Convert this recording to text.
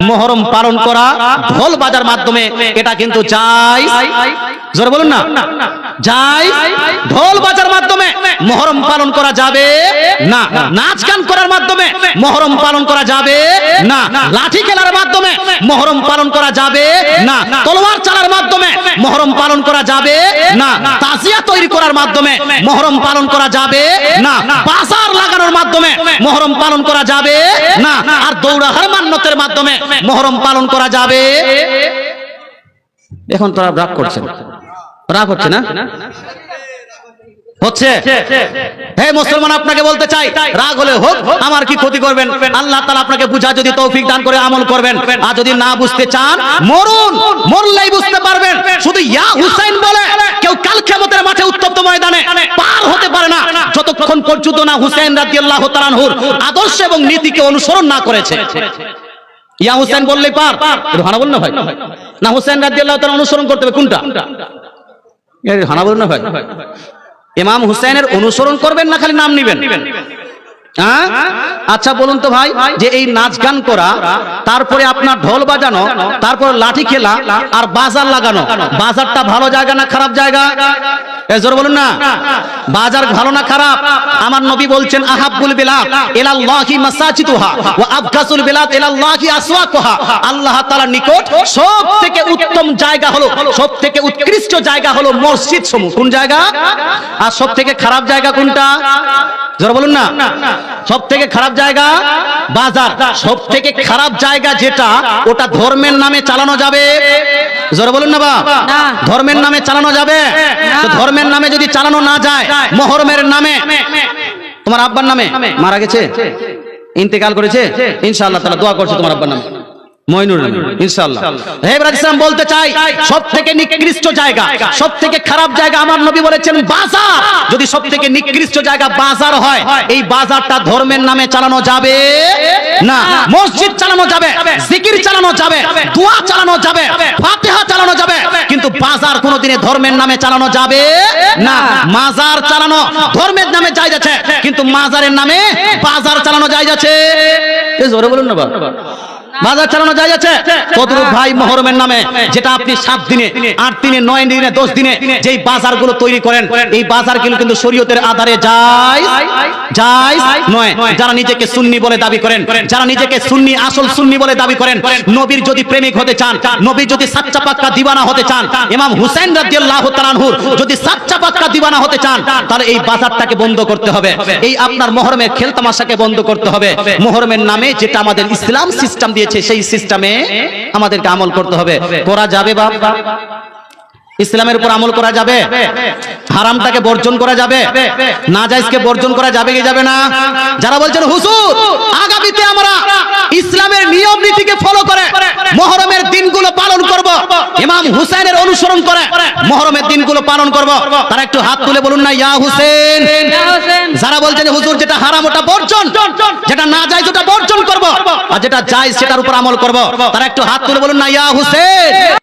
মহরম পালন করা, ঢোল বাজার মাধ্যমে এটা কিন্তু যাই। জোরে বলুন না। যাই ঢোল বাজার মাধ্যমে মহরম পালন করা যাবে না। নাচ গান করার মাধ্যমে মহরম পালন করা যাবে না লাঠি খেলার মাধ্যমে মহরম পালন করা যাবে না। তলোয়ার চালার মাধ্যমে মহরম পালন করা যাবে না। তাজিয়া তৈরি করার মাধ্যমে মহরম পালন করা যাবে না। বাজার লাগানোর মাধ্যমে মহরম পালন করা যাবে না। আর দৌড়া হারমান্নতের মাধ্যমে মহরম পালন করা যাবে। এখন তোরা রাগ করছেন। রাগ হচ্ছে না। হচ্ছে? হে মুসলমান, আপনাকে বলতে চাই, রাগ হলে হোক, আমার কি ক্ষতি করবেন? আল্লাহ তাআলা আপনাকে বুঝা যদি তৌফিক দান করে আমল করবেন। আর যদি না বুঝতে চান, মরুন, মরলেই বুঝতে পারবেন। শুধু ইয়া হুসাইন বলে, কেউ কাল কিয়ামতের মাঠে উত্তপ্ত ময়দানে পার হতে পারে না। যতক্ষণ পর্যন্ত না হুসাইন রাদিয়াল্লাহু তাআলার আদর্শ এবং নীতিকে অনুসরণ না করেছে। ইয়া হুসাইন বললেই পার। হানা বলুন না ভাই। না হুসাইন রাদিয়াল্লাহু তাআলা অনুসরণ করতে হবে। কোনটা? হানা বলুন না ভাই। ইমাম হুসাইনের অনুসরণ করবেন না খালি নাম নিবেন? আচ্ছা বলুন তো ভাই, যে এই নাচ গান করা, তারপরে আপনার ঢোল বাজানো, তারপর লাঠি খেলা আর বাজার লাগানো। বাজারটা ভালো জায়গা না খারাপ জায়গা? বলুন না। বাজার ভালো না খারাপ? আমার নবী বলছেন আহাবুল আল্লাহ নিকট সব থেকে উত্তম জায়গা হলো সব থেকে উৎকৃষ্ট জায়গা হলো মসজিদ কোন জায়গা? আর সব থেকে খারাপ জায়গা কোনটা? জোর বলুন না। সব থেকে খারাপ জায়গা? বাজার। সব থেকে খারাপ জায়গা যেটা ওটা ধর্মের নামে চালানো যাবে। জোর বলুন না বা। ধর্মের নামে চালানো যাবে? তো ধর্মের নামে যদি চালানো না যায় মহরমের নামে। তোমার আব্বার নামে? মারা গেছে। ইন্তেকাল করেছে? ইনশাআল্লাহ তাআলা দোয়া করছে তোমার আব্বার নামে। মইনুর ইনশাআল্লাহ। হে ইব্রাহিম বলতে চাই সব নিকৃষ্ট জায়গা সব থেকে খারাপ জায়গা আমার নবী বলেছেন বাজার। যদি সব থেকে নিকৃষ্ট জায়গা বাজার হয় এই বাজারটা ধর্মের নামে চালানো যাবে? না। মসজিদ চালানো যাবে জিকির চালানো যাবে দোয়া চালানো যাবে ফাতিহা চালানো যাবে। কিন্তু বাজার কোনোদিনে ধর্মের নামে চালানো যাবে? না। মাজার চালানো ধর্মের নামে যাই যাচ্ছে কিন্তু মাজারের নামে বাজার চালানো যাই যাচ্ছে জোরে বলুন না বাবা বাজার চালানো যায় যাচ্ছে। কদরুল ভাই মহরমের নামে, যেটা আপনি সাত দিনে, আট দিনে, নয় দিনে, দশ দিনে যেই বাজারগুলো তৈরি করেন, এই বাজারগুলো কিন্তু শরীয়তের আধারে যায় যায়, নয়। যারা নিজেকে সুন্নি বলে দাবি করেন, যারা নিজেকে সুন্নি, আসল সুন্নি বলে দাবি করেন, নবীর যদি প্রেমিক হতে চান নবীর যদি সাচ্চা পাক্কা দিবানা হতে চান, ইমাম হুসেন রাদিয়াল্লাহু তাআলাহুর যদি সাচ্চা পাক্কা দিবানা হতে চান, তাহলে এই বাজারটাকে বন্ধ করতে হবে। এই আপনার মহরমের খেলতামাশাকে বন্ধ করতে হবে। মহরমের নামে যেটা আমাদের ইসলাম সিস্টেম দিয়েছে সেই সিস্টেমে আমাদেরকে আমল করতে হবে। করা যাবে বাপ? ইসলামের উপর আমল করা যাবে? হারামটাকে বর্জন করা যাবে? নাজাইজকে বর্জন করা যাবে কি যাবে না? যারা বলছেন, হুজুর, আগামীতে আমরা ইসলামের নিয়ম নীতিকে ফলো করে, মহরমের ইমাম হুসেনের অনুসরণ করে মহরমের দিনগুলো পালন করব। তারা একটু হাত তুলে বলুন না ইয়া হুসেন। যারা বলছেন হুজুর যেটা হারাম ওটা বর্জন। যেটা না যায় ওটা বর্জন করব। আর যেটা যায় সেটার উপর আমল করব। তারা একটু হাত তুলে বলুন না ইয়া হুসেন।